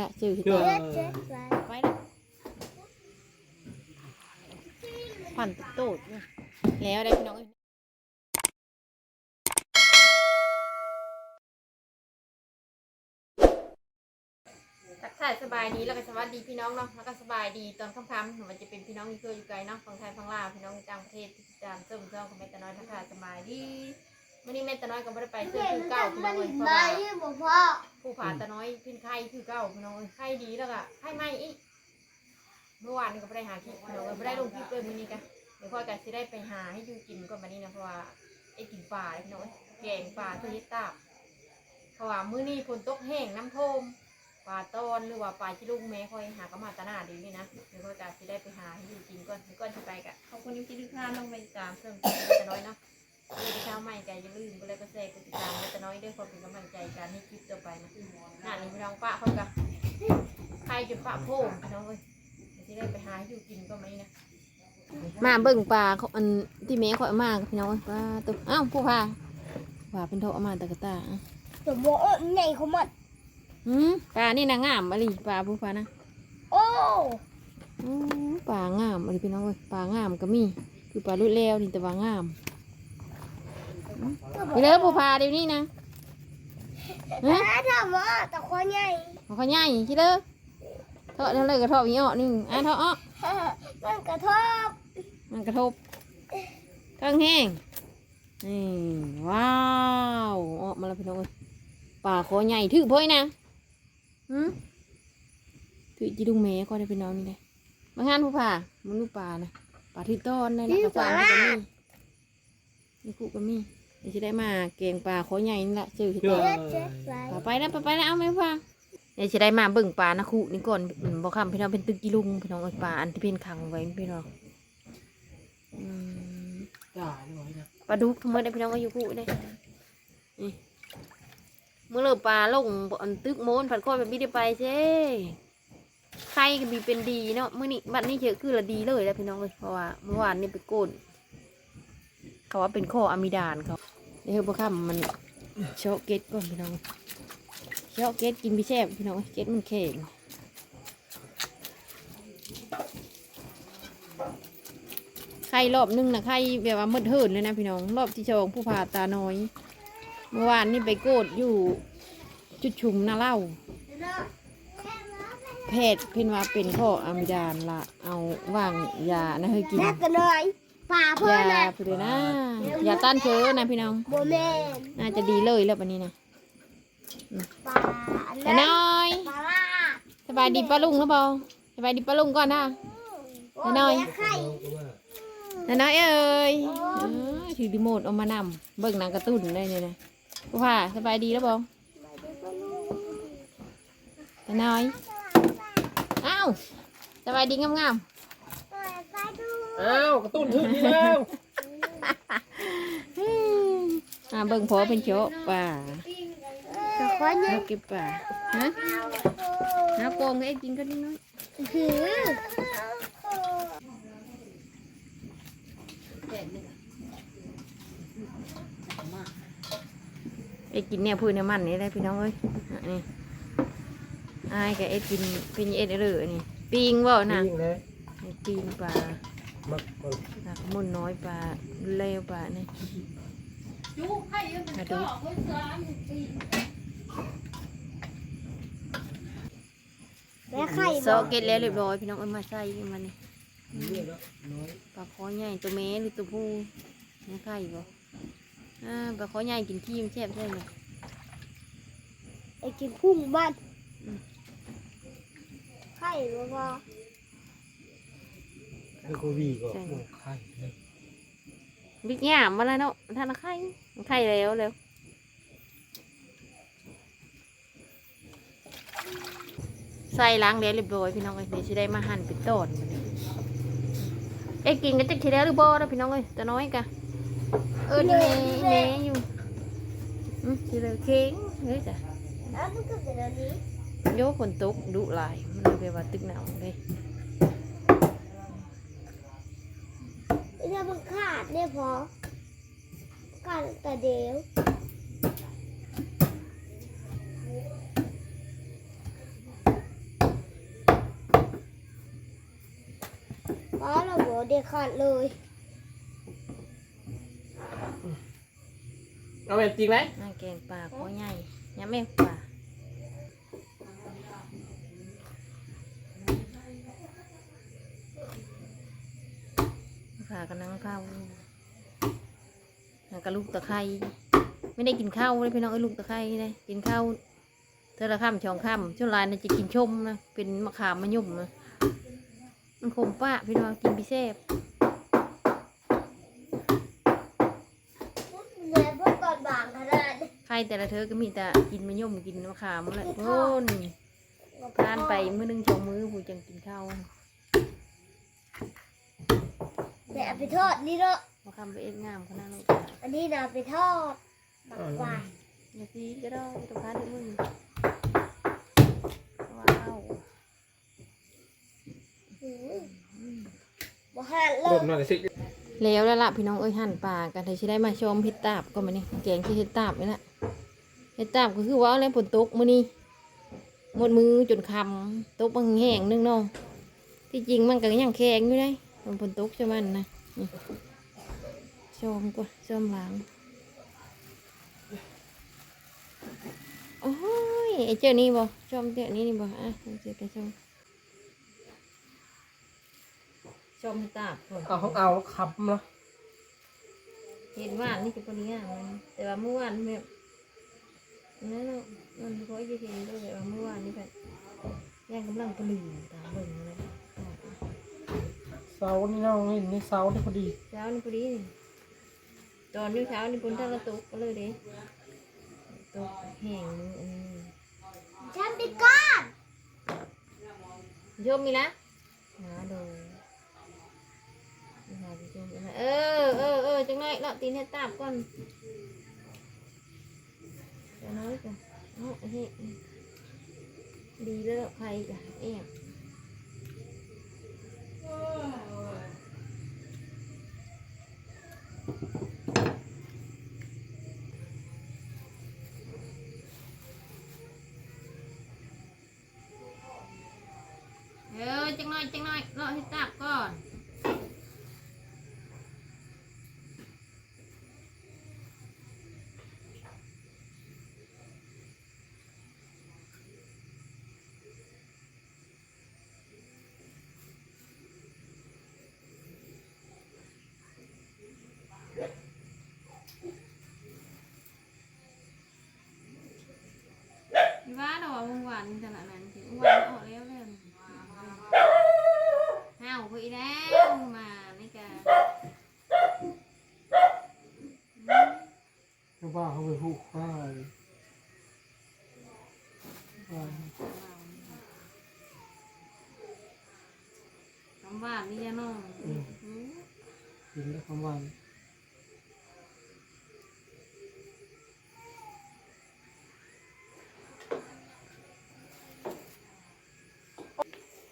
ละจืดเออไปละผ่อนตูดเนี่ยแล้วได้พี่น้องเอ้ยทักทายสบายดีแล้วก็สวัสดีพี่น้องเนาะแล้วก็สบายดีตอนค่ำๆมันจะเป็นพี่น้องที่เคยอยู่ไกลเนาะฝั่งไทยฝั่งลาวพี่น้องต่างประเทศที่ติดตามเติมเติมของแม่ตาน้อยทักทายสบายดี วันนี้แม่ตาน้อยก็ไม่ได้ไปเจอคือเก่าพี่น้องเลยเพราะว่าบอกพ่อผู้ผ่าตาน้อยเป็นไข้คือเก่าพี่น้องเอ้ยไข้ดีแล้วก็ไข้ไหมอีกเมื่อวานนี่ก็ไม่ได้หาคลิปพี่น้องเอ้ยไม่ได้ลงคลิปเลยมื้อนี้กันเดี๋ยวพ่อกันจะได้ไปหาให้อยูกินก่อนมานี้นะเพราะว่าไอ้กินปลาเลยพี่น้องเอ้ยแกงปลาเพื่อเฮ็ดตาบเพราะว่ามื้อนี้ฝนตกแห้งน้ำท่วมปลาตอนหรือว่าปลาจิลุงแม่คอยหากระมาตาหน้าดีนี่นะเดี๋ยวพ่อกันจะได้ไปหาให้อยูกินก่อนก่อนจะไปกะขอบคุณที่ทุกท่านลงไปตามเพิ่มเติมตาน้อยเนาะ เมื่อเช้าใหม่ใจอย่าลืมก็เลยก็แชร์กดติดตามและจะน้อยด้วยความเป็นกำลังใจการให้คลิปต่อไปนะน่านี่พี่น้องป้าเขากะใครจุดป้าโพ่งพี่น้องเอ้ยที่ได้ไปหาอยู่กินก็ไม่นะมาเบิ่งปลาเขาอันที่แม่เขาเอามาพี่น้องปลาตัวอ้าวผู้พาว่าเป็นโทเอามาตะกะตาผมบอกว่าใหญ่เขาหมดอืมปลานี่นางงามอะไรปลาผู้พานะโอ้อืมปลางามอะไรพี่น้องเอ้ยปลางามก็มีคือปลาลุดแล้วนี่แต่ว่างาม ไปเลยผู้พาเดี๋ยวนี้นะฮะถ้าถามว่าตะควายใหญ่เอาเขาใหญ่ชิเด้อเทาะนั่นเลยกระทบอีอ้อนี่อะเทาะอ้อมันกระทบ มันกระทบข้างแห้งนี่ว้าวออกมาแล้วพี่น้องเอ้ยป่าคอใหญ่ถือเพ่อยนะหืมถือจีดุงแม่ก็ได้พี่น้องนี่เลยมางานผู้ผ่ามันลูกป่านะป่าที่ต้อนได้ละกระฟางก็มีนี่คู่ก็มีเดี๋ยว จะได้มาแกงปลาคอใหญ่นี่แหละจืดที่เอต้อนเจ็บไรป่าไปแล้วป่าไปแล้วเอาไหมพ่อเดี๋ยวจะได้มาเบิ่งปลานะคุนี่ก่อนอืมบอกคำพี่น้องเป็นตึกกีลุงพี่น้องเอ้ยปลาอันที่เป็นขังไว้พี่น้องอืมจ่ายหน่อยนะปลาดุกทั้งหมดได้พี่น้องก็อยู่คุได้นี่เมื่อเริ่มปลาลงอันตึกโมนผัดข้อยแบบนี้ได้ไปเจ้ใครก็มีเป็นดีเนาะมื่อนี้บัดนี้เยอะคือละดีเลยแล้วพี่น้องเลยเพราะว่าเมื่อวานนี่ไปโกน เขาว่าเป็นข้ออะมิดานเขาเดี๋ยวพวกข้ามมันเชาะเกตก่อนพี่น้องเชาะเกตกินพี่แซ่บพี่น้องเกตมันแข็งไข่รอบนึงนะไข่แบบว่ามืดเหินเลยนะพี่น้อง รอบที่สองผู้ผ่าตาน้อย เมื่อวานนี่ไปโกดอยู่จุดชุมนาเล่าแพทย์เพิ่นว่าเป็นข้ออะมิดานละเอาว่างยานะให้กิน ป่าเพื่อนยานะเพื่อนะยาต้านเชื้อนะพี่น้องโบแมนน่าจะดีเลยแล้ววันนี้นะป่าแต่น้อยป่าล่าสบายดีป้าลุงหรือเปล่าสบายดีป้าลุงก่อนนะ โอ้น้อยแม่ไข่แต่น้อยเอ้ยเออถือรีโมทเอามานำเบิ่งหนังการ์ตูนได้เลยนะผู้ผ่าสบายดีแล้วบ่แต่น้อยอ้าวสบายดีงามไปดู อ้าวกระตุ้นถึงนี่แล้วๆอืมอ่าเบิ่งพอเป็นโชะป่าตะควายใหญ่เอาเก็บป่าฮะน้าโกงให้กินก็นิดน้อยหือไอ้กินเนี่ยพูดเนี่ยมันนี่ได้พี่น้องเอ้ยอะนี่อายกับไอ้กินเป็นเอ็ดเออนี่ปิงบ่น่ะยิงเลยนี่ปิงปลา มักก่อนหนักมุ่นน้อยปลาเลวปลานี่มาดูแม่ไข่ซอเก็ตแล้วเรียบร้อยพี่น้องเอามาใส่มันนี่นี่แล้วน้อยปลาคอใหญ่ตัวแม่หรือตัวผู้นี่ไข่บ่อ่าปลาคอใหญ่กินขี้มนแซ่บใช่ไหมไอ้กินพุ่งบ้านอืมไข่บ่ พอคือโควิดก็โอ้ไข่เลยบิ๊กหยามมาแล้วเนาะท่านละไข่ไข่แล้วแล้วใส่ล้างแล้วเรียบร้อยพี่น้องเอ้ยเดี๋ยวจะได้มาหั่นเป็นต้นมันนี่เอ้ยกินกันจะทีแล้วหรือบ่แล้วพี่น้องเอ้ยแต่น้อยกะเออนี่แม่แม่อยู่อืมทีเลยเค้งเฮ้ยจ้ะแล้วมันก็เป็นอันนี้โยฝนตกดุหลายมันเลยแบบว่าตึกหนาวเลย มันขาดเนี่ยพอกันแต่เดียวพอเราบอกเด็กขาดเลยเอาเป็นจริงไหม นั่งแกงปลาโคใหญ่ยำแม่งปลาากำลังเข้าแล้วก็ลูกตะไคร้ไม่ได้กินข้าวเลยพี่น้องเอ้ยลูกตะไคร้เลยกินข้าวเธอละข้ามช่องข้ามช่วงลายน่ะจะกินชมนะเป็นมะขามมะยุ่มนะมันขมป้าพี่น้องกินพิเศษเหมือนพวกก่อนบางขนาดใครแต่ละเธอก็มีแต่กินมะยุ่มกินมะขามแหละโอ้นทานไปมื้อหนึงสองมื้อผู้จังกินข้าว เดี๋ยวเอาไปทอดนี่เนาะมะขามไปเอ็ดงามขนาดนั้นอันนี้นะเอาไปทอดบักหวานอย่าซีก็ได้ต้องทานด้วยมือว้าวอืมบ่หันเลรยถหน่อยสิแล้วแล้วล่ะพี่น้องเอ้ยหั่นปลากันเลยสิได้มาชมเห็ดตาบก็มานี่แกงที่เห็ดตาบนี่แหละเห็ดตาบก็คือว่าแล้วฝนตกมื้อนี้หมดมือจนคำตกบางแห้งนึงเนาะที่จริงมันก็ยังแข็งอยู่เลย มันฝนตกใช่มันนะนี่ชมก็ชมหลัง โอ้ยไอ้เจ้านี่บ่ชมเจ้านี้นี่บ่อะเจ้าไปชมชมเห็ดตาบก่อนเอาเขาเอาขับเนาะเห็นว่านี่คือปนิยามมันแต่ว่าเมื่อวานแบบนั่นเนาะมันก็จะเห็นด้วยแต่ว่าเมื่อวานนี่แบบย่างกำลังปลือตามเบิ่งเลยเสานี่เนาะนี่นี่เสานี่พอดีเช้านี่พอดีนี่ตอนนี้เช้านี่ฝนท่ากระตุกก็เลยเด้ตกแห้งมืออันนี้ฉันไปก้อนโยมมีละหาดูหาดูโยมมีละเออเออเออจังไรเลาะตีนให้ตาบก่อนจะน้อยจ้ะเอาเฮ้ยดีแล้วใครจ้ะเอ๊ะ อีว่าดอกเมื่อวานขนาดนั้นสิเมื่อวานออกแล้วเลยห้า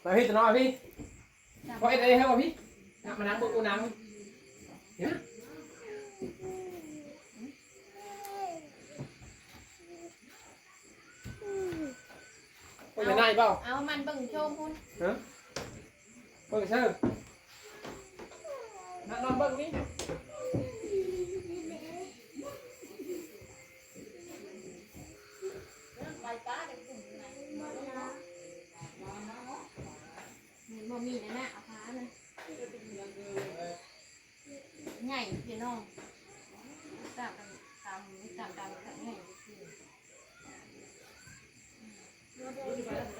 มาไม่กล้าเพราะว่าเขาไปผูกข้าวว่าคำว่านี่จะน้องอืมกินแล้วคำวันมาพี่จะนอนพี่พอเอ็ดอะไรให้วะพี่นักมานั่งบนกูนั่งเห็นไหมพอจะได้เปล่าเอามันเบิ่งโชว์คุณฮะเบิ่งเชิญนอนนอนเบิ่งนี่ บ่มีนะนะเอาพาเลยใหญ่พี่น้องตามกันตามตามตามกันใหญ่พี่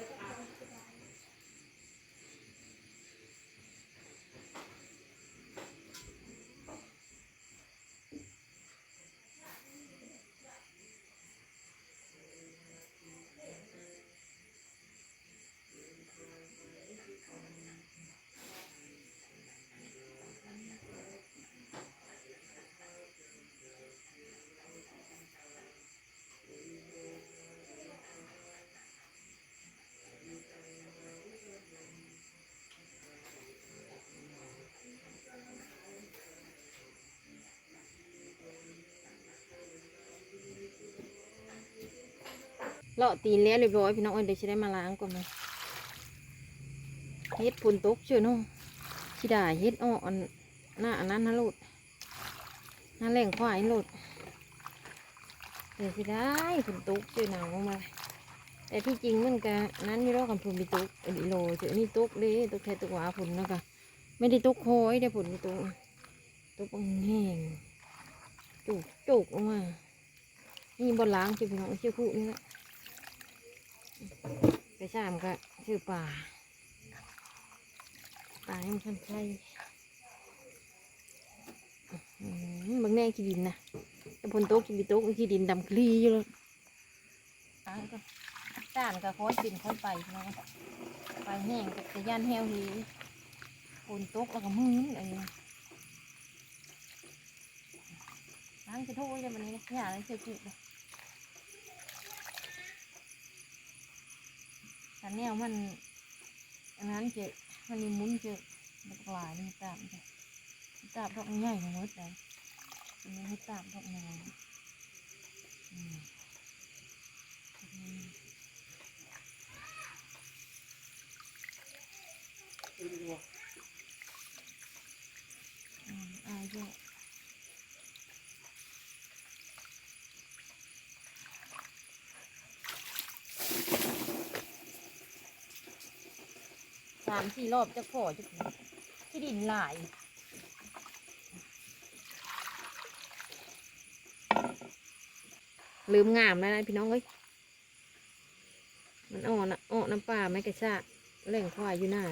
เลาะตีนแล้วเรียบร้อยพี่น้องเอ้ยเดี๋ยวจะได้มาล้างก่อนนะเฮ็ดผุนตกเชื่อน้องชิดาเฮ็ดอ้ออนหน้าอันนั้นนะลูกหน้าแหล่งควายลูกเดี๋ยวสิได้ฝนตกเจอหนาวลงมาแต่ที่จริงมันก็นั้นนี่เราคำพูนมีตุกอันนี้โลเจอนี่ตุกเลยตุกแทตุกหวาผลแล้วก็ไม่ได้ตุกโคยได้ผลมีตุกตุกบางแห้งจุกจุกออกมานี่บนล้างชื่อพี่น้องเชื่อคู่นี่แหละ ไปชามก็ชื่อป่าป่าให้มันทันใช่อืมบางแน่ขี้ดินนะแต่ผลโต๊ะขี้ดินโต๊ะขี้ดินดำคลีอยู่เลยล้างก็จานกับโค้ดบินค่อไปนะไปแห้งกับกระย่านแห้วหีฝนตกแล้วก็มืนอะไรเงี้ยล้างจะทุกอย่างวันนี้นะอย่าเลยเชื่อจุดเลย แต่แนวมันอันนั้นเจอมันนี่มุนเจอมันก็หลายนี่ตามเจอตามดอกใหญ่ของรถเลยอันให้ตามดอกใหญ่อืมอืมอืมอายเยอะามสี่รอบจะพอจะที่ดินหลายลืมงามแล้วนะพี่น้องเอ้ยมันอ่อนอะอ่อนน้ำปลาไม่กระชากแหล่งควายอยู่หน้า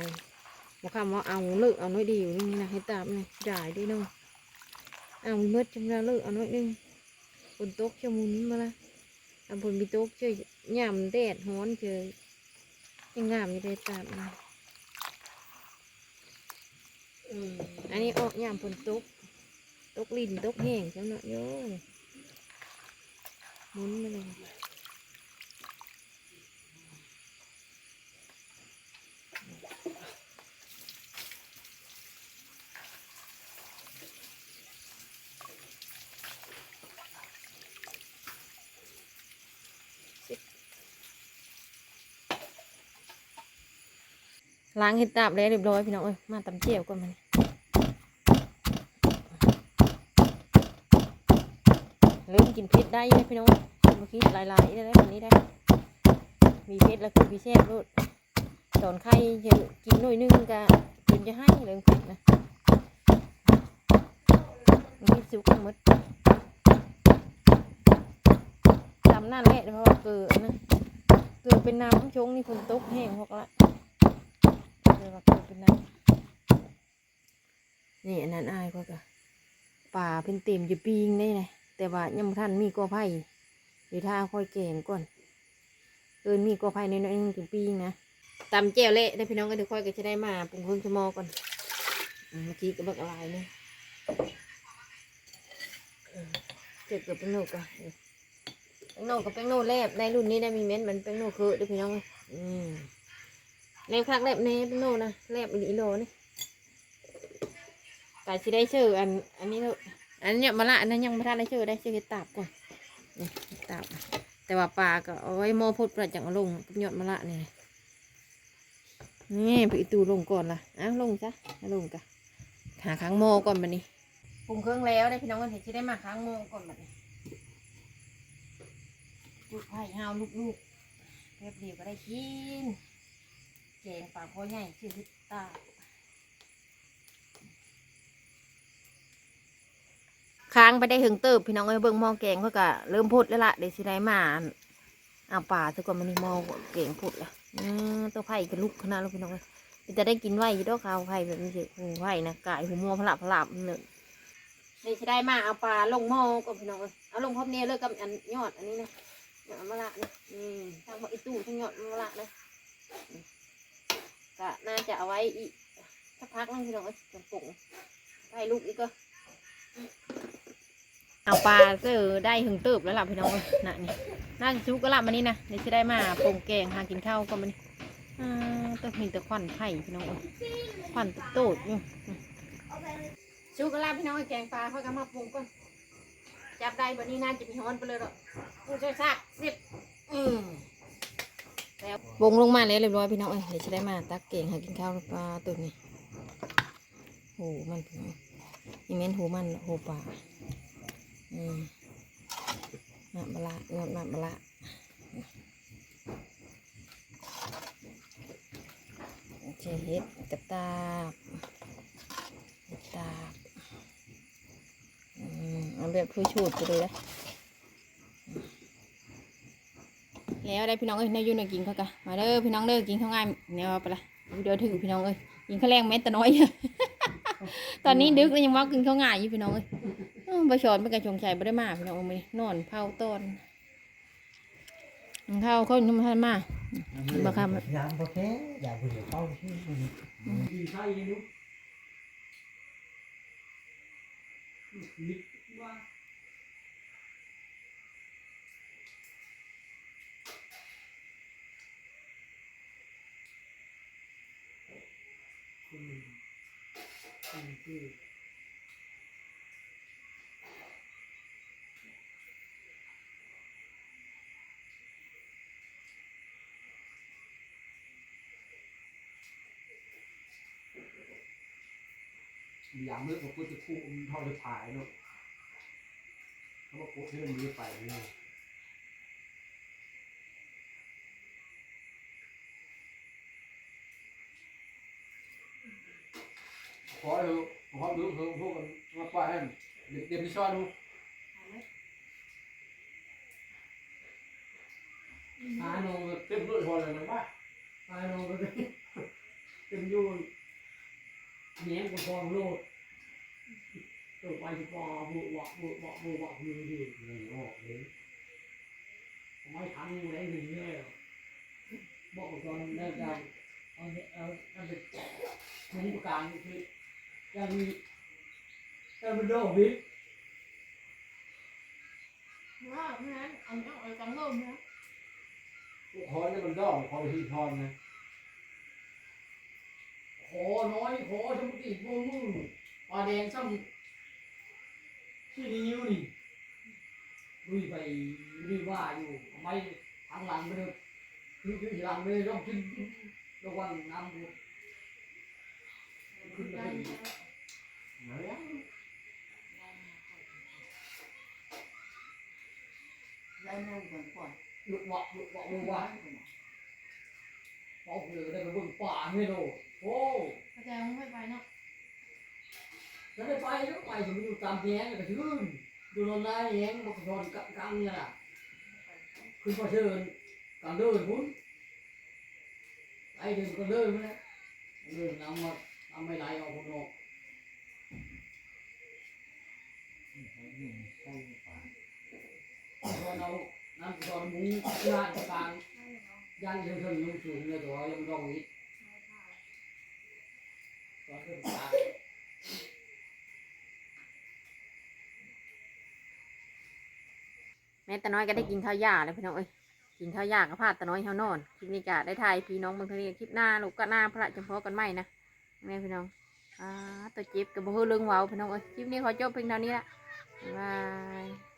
บอกคำว่าเอาเลิกเอาน้อยดีอยู่นี่นะให้ตามเลยได้ด้วยเนาะเอาเมื่อจำราเลิกเอาน้อยนึงฝนตกจะหมุนมาละเอาฝนมีตกเจอย่ำแดดฮ้อนเจอยังงามอยู่ได้ตามนะอืม อันนี้ออกยามฝนตกตกลินตกแห้งจังเนาะโย่หมุนมาเลย ล้างเห็ดตาบแล้วเรียบร้อยพี่น้องเอ้ยมาตำเจียวก่อนมันเริ่มกินเผ็ดได้เลยพี่น้องเมื่อกี้ลายๆได้แล้ววันนี้ได้ มีเผ็ดแล้วคือพี่แซ่บรสตอนไข่จะกินหน่อยนึงก็กินจะให้เรื่องเผ็ดนะมีสุกมดจำนั่นแหละเพราะว่าเกลือนะเกลือเป็นน้ำชงนี่ฝนตกแห้งพวกละ เป็นนั้นนี่อันนั้นอายก็กะป่าเป็นเต็มจะปีงได้ไงแต่ว่ายังท่านมีกอไผ่เดี๋ยวถ้าค่อยแกงก่อนเอินมีกอไผ่ในน้อยๆนึงถึงปีงนะตำแจ่วเละได้พี่น้องก็เดี๋ยวค่อยก็จะได้มาปรุงเครื่องชมอก่อนเมื่อกี้ก็เบิกอะไรเนี่ยอืมเจ็บเกือบเป็นโนกอะเป็นโนกับเป็นโนแลบในรุ่นนี้ได้มีเม็ดมันเป็นโนคือเด้พี่น้องอืม แนวคักแลบแนบโน่นะแลบอีโลนี่กาสิได้ชื่ออันอันนี้อะอันเนี้ยมาละอันนั้นยังไม่ทันได้ชื่อได้ชื่อเห็ดตาบก่อนนี่เห็ดตาบแต่ว่าปลาก็เอาไว้หมอพดประจังเอาลงกับยอดมะละนี่นี่ไปตูลงก่อนละอ้าวลงจ้ะลงกะหาค้างโมอก่อนบัดนี้ปรุงเครื่องแล้วได้พี่น้องกันเห็นที่ได้มาค้างโมอก่อนบัดนี้ลูกไผ่ห้าวลูกๆเรียบเรียวก็ได้กิน งปลาคอใหญ่ชื่อฮิตตาค้างไปได้ถึงเติบพี่น้องเอ้ยเบิ่งหม้อแกงเขาก็เริ่มพุดแล้วล่ะเดี๋ยวสิได้มาเอาป่าซะก่อนมันนี่หม้อแกงพุดละอืมตัวไผ่กับลูกขนาดแล้วพี่น้องเอ้ยจะได้กินไหวอยู่ดอกข้าวไผ่แบบนี้สิหูไผ่นะกายหูหม้อพลับพลับเลยเดี๋ยวสิได้มาเอาปลาลงหม้อก่อนพี่น้องเอ้ยเอาลงพร้อมเนี่ยเลยกับอันยอดอันนี้นะยอดมะละนี่อืมทางบอกอีตู้ทั้งยอดมะละนะ ก็น่าจะเอาไว้อีกสักพักนึงพี่น้องก็จะปรุงให้ลูกอีกก็ เอาปลาเจอได้หึงเติบแล้วล่ะพี่น้องเอ้ยน่ะนี่น่าจะชุกก็ละมันนี้นะเดี๋ยวจะได้มาปรุงแกงหากินข้าวก็มันอ่าต้องมีแต่ควันไผ่พี่น้องเอ้ยควันโตดๆอยู่ชุกก็ละพี่น้องเอ้ยแกงปลาเขาก็มาปรุงก่อนจับได้วันนี้น่าจะมีฮ้อนไปเลยหรอกปรุงซากๆสิบอืมแล้ วงลงมาแล้วเรียบร้อยพี่น้องเอ้ยเดี๋ยวจะได้มาตักเก่งหากินข้าวปลาตัวนี้หูมันอีเมนหูมันหูป่าอืมนักบละงดหนักบละเจเฮ็ดกระตาบกระตาบอืมเอาแบบผู้ชูดไปเลยนะ แล้วได้พี่น้องเอ้ยนายอยูนยกินเขากะมาเด้อพี่น้องเด้อกินข้าวง่ายเนี่ยเอาไปละเดี๋ยวถือพี่น้องเอ้ยกินข้าวแรงเม็ดแต่น้อยตอนนี้ดึกแล้วยังว่ากินข้าวง่ายอยู่พี่น้องเอ้ยอืมประชอนเป็นกระชงชัยไม่ได้มาพี่น้องเอาไปนอนเผาต้นข้าวเขานุ่มทันมาบ่ครับยามบ่แท้อย่าเพิ่งเข้าที่มันกินข้าวอีกนิดนิ ดว่ายามเมื่อผมก็จะคู่เท่าจะถ่ายเนาะเขาบอกโค้ชให้มันดีไปเนี่ย ขอเถอะขอดูเถอะพวกกันมาปล่อยให้เด็กเด็กที่ชอบดูหาโนเต็มด้วยพอเลยนะว่าหาโนก็เต็มยูนเนี้ยกูฟองโลดตัวไปที่ปอบุบบุบบุบอยู่ดีเลยออกเลยไม่ทันอยู่ได้หนึ่งเลยบอกตอนแรกยังเอาเอาเอาไปมุ้งประการคือ ยังมียังเป็นโรคพิษว่าเพราะนั้นเอาเอาเอาจังเริ่มนะคอเนี่ยมันดอกคอไปที่ทอนนะขอน้อยขอจมูกติดมือมือปลาแดงซ้ำที่นิ้วนี่ลุยไปลุยว่าอยู่ไม่ทางหลังไปเลยคือคือหลังไปเลยต้องขึ้นระวังน้ำ ดูขึ้นไปเลยไหนอะได้เงินก่อนก่อนลุกวะลุกวะลุกวะพอเหลือได้ไปบนป่าไม่โดโอ้กระจายมึงไม่ไปเนาะแล้วได้ไปแล้วไปถึงอยู่ตามแยงก็ถึงดูนอกข้าเชิญการเดินพุ่นไอ้เดินก็เดินมาแล้วเดินนำมาทำไม่ไหลอกคนออกตอนเอาน้ำตอนมุ้งยานกลางยานเชิงเชิงยุ่งสูงเลยตัวยังต้องวิทตอนเดินกลางแม่ตาน้อยก็ได้กินข้าวหย่าแล้วพี่น้องเอ้ยกินข้าวหย่าก็พาดตาน้อยเฮานอน คลิปนี้ก็ได้ถ่ายพี่น้องบางทีคลิปหน้าลูกก็หน้าพระจำเพาะกันใหมนะ แม่พี่น้องอ่าตัวจิ๊บกับบ่ฮู้เรื่องเว้าพี่น้องเอ้ยคลิปนี้ขอจบเพียงเท่านี้ละบ๊ายบาย